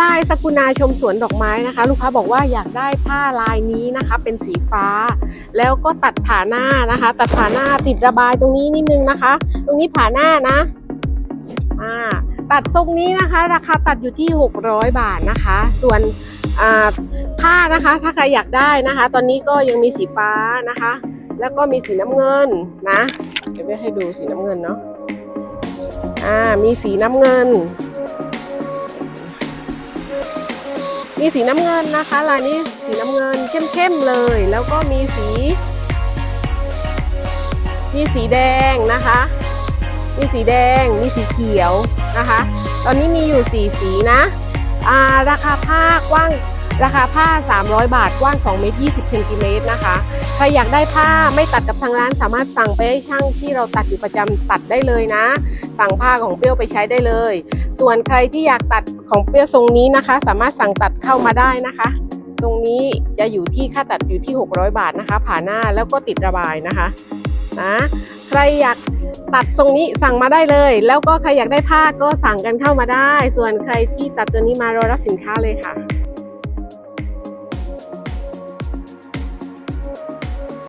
ลายสกุณาชมสวนดอกไม้นะคะ ลูกค้าบอกว่าอยากได้ผ้าลายนี้นะคะ เป็นสีฟ้า แล้วก็ตัดผ่าหน้านะคะ ตัดผ่าหน้าติดระบายตรงนี้นิดนึงนะคะ ตรงนี้ผ่าหน้านะอ่าตัดทรงนี้นะคะ ราคาตัดอยู่ที่ 600 บาทนะคะ ส่วนผ้านะคะ ถ้าใครอยากได้นะคะ ตอนนี้ก็ยังมีสีฟ้านะคะ แล้วก็มีสีน้ำเงินนะ เดี๋ยวไปให้ดูสีน้ำเงินเนาะอ่ามีสีน้ำเงิน มีสีน้ำเงินนะคะลายนี้สีน้ำเงินเข้มๆเลย แล้วก็มีสี มีสีแดงนะคะ มีสีแดงมีสีเขียวนะคะ ตอนนี้มีอยู่สีสีนะ อ่าราคาผ้ากว้าง ราคาผ้า 300 บาท กว้าง 2 เมตร 20 เซนติเมตรนะคะ ใครอยากได้ผ้าไม่ตัดกับทางร้าน สามารถสั่งไปให้ช่างที่เราตัดอยู่ประจำตัดได้เลยนะ สั่งผ้าของเปรี้ยวไปใช้ได้เลย ส่วนใครที่อยากตัดของเปรี้ยวทรงนี้นะคะ สามารถสั่งตัดเข้ามาได้นะคะทรงนี้จะอยู่ที่ค่าตัดอยู่ที่ 600 บาทนะคะ ผ่าหน้าแล้วก็ติดระบายนะคะนะใครอยากตัดทรงนี้สั่งมาได้เลย แล้วก็ใครอยากได้ผ้าก็สั่งกันเข้ามาได้ ส่วนใครที่ตัดตัวนี้มารอรับสินค้าเลยค่ะ